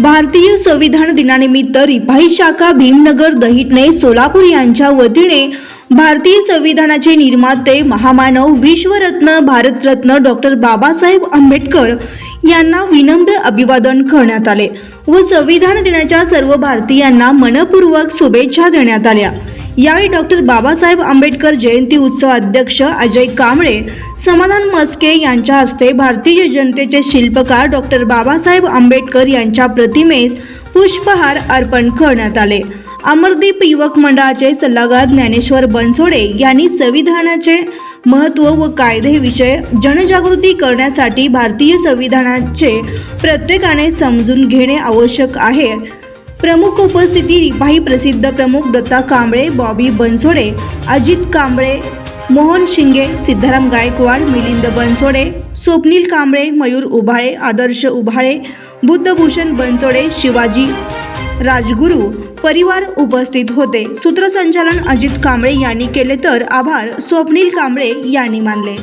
भारतीय संविधान दिनानिमित्त रिपाई शाखा भीमनगर दहिटणे सोलापूर यांच्या वतीने भारतीय संविधानाचे निर्माते महामानव विश्वरत्न भारतरत्न डॉक्टर बाबासाहेब आंबेडकर यांना विनम्र अभिवादन करण्यात आले व संविधान दिनाच्या सर्व भारतीयांना मनपूर्वक शुभेच्छा देण्यात आल्या. यावेळी डॉक्टर बाबासाहेब आंबेडकर जयंती उत्सव अध्यक्ष अजय कांबळे समाधान मस्के यांच्या हस्ते भारतीय जनतेचे शिल्पकार डॉक्टर बाबासाहेब आंबेडकर यांच्या प्रतिमेस पुष्पहार अर्पण करण्यात आले. अमरदीप युवक मंडळाचे सल्लागार ज्ञानेश्वर बनसोडे यांनी संविधानाचे महत्त्व व कायदेविषय जनजागृती करण्यासाठी भारतीय संविधानाचे प्रत्येकाने समजून घेणे आवश्यक आहे. प्रमुख उपस्थिती रिपाई प्रसिद्ध प्रमुख दत्ता कांबळे बॉबी बनसोडे अजित कांबळे मोहन शिंगे सिद्धाराम गायकवाड मिलिंद बनसोडे स्वप्नील कांबळे मयूर उभाळे आदर्श उभाळे बुद्धभूषण बनसोडे शिवाजी राजगुरू परिवार उपस्थित होते. सूत्रसंचालन अजित कांबळे यांनी केले तर आभार. स्वप्नील कांबळे यांनी मानले.